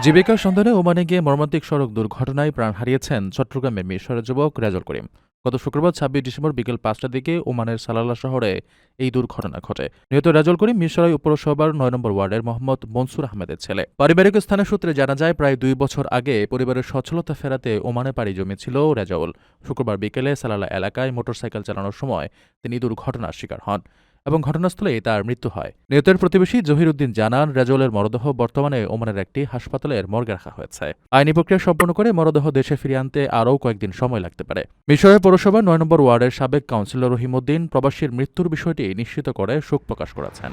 জীবিকার সন্ধানে ওমানে গিয়ে মর্মান্তিক সড়ক দুর্ঘটনায় প্রাণ হারিয়েছেন চট্টগ্রামের মিশরের যুবক রেজল করিম। গত শুক্রবার ছাব্বিশ ডিসেম্বর বিকেল পাঁচটার দিকে ওমানের সালালা শহরে এই দুর্ঘটনা ঘটে। নিহত রেজল করিম মিশরাই উপরসভার নয় নম্বর ওয়ার্ডের মোহাম্মদ মনসুর আহমেদের ছেলে। পারিবারিক স্থানের সূত্রে জানা যায়, প্রায় দুই বছর আগে পরিবারের সচ্ছলতা ফেরাতে ওমানে পাড়ি জমেছিল রেজাউল। শুক্রবার বিকেলে সালালা এলাকায় মোটরসাইকেল চালানোর সময় তিনি দুর্ঘটনার শিকার হন। এবং ঘটনাস্থলেই তার মৃত্যু হয়। নিহতের প্রতিবেশী জহির উদ্দিন জানান, রেজলের মরদেহ বর্তমানে ওমানের একটি হাসপাতালের মর্গে রাখা হয়েছে। আইনি প্রক্রিয়া সম্পন্ন করে মরদেহ দেশে ফিরিয়ে আনতে আরও কয়েকদিন সময় লাগতে পারে। মিশরের পৌরসভা নয় নম্বর ওয়ার্ডের সাবেক কাউন্সিলর রহিমউদ্দিন প্রবাসীর মৃত্যুর বিষয়টি নিশ্চিত করে শোক প্রকাশ করেছেন।